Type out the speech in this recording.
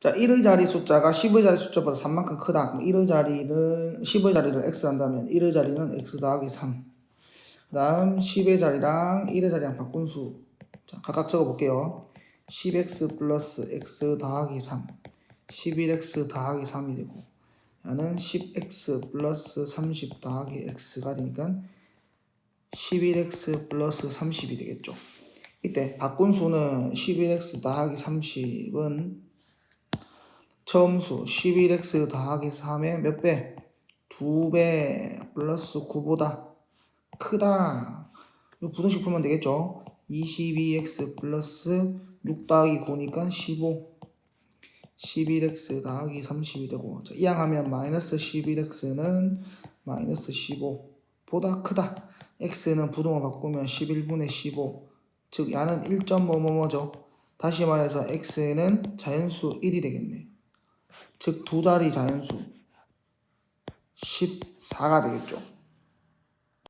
자, 1의 자리 숫자가 10의 자리 숫자보다 3만큼 크다. 그럼 1의 자리는 10의 자리를 x 한다면 1의 자리는 x 더하기 3. 그 다음 10의 자리랑 1의 자리랑 바꾼 수. 자, 각각 적어 볼게요. 10x 플러스 x 더하기 3. 11x 더하기 3이 되고 얘는 10x 플러스 30 더하기 x가 되니까 11x 플러스 30이 되겠죠. 이때 바꾼 수는 11x 더하기 30은 처음 수 11x 더하기 3의 몇 배? 2배 플러스 9보다 크다. 이거 부등식 풀면 되겠죠? 22x 플러스 6 더하기 9니까 15 11x 더하기 30이 되고 자, 이항하면 마이너스 11x는 마이너스 15보다 크다. x는 부동을 바꾸면 11분의 15 즉 야는 1.뭐뭐뭐죠. 다시 말해서 x는 자연수 1이 되겠네. 즉 두 자리 자연수 14가 되겠죠.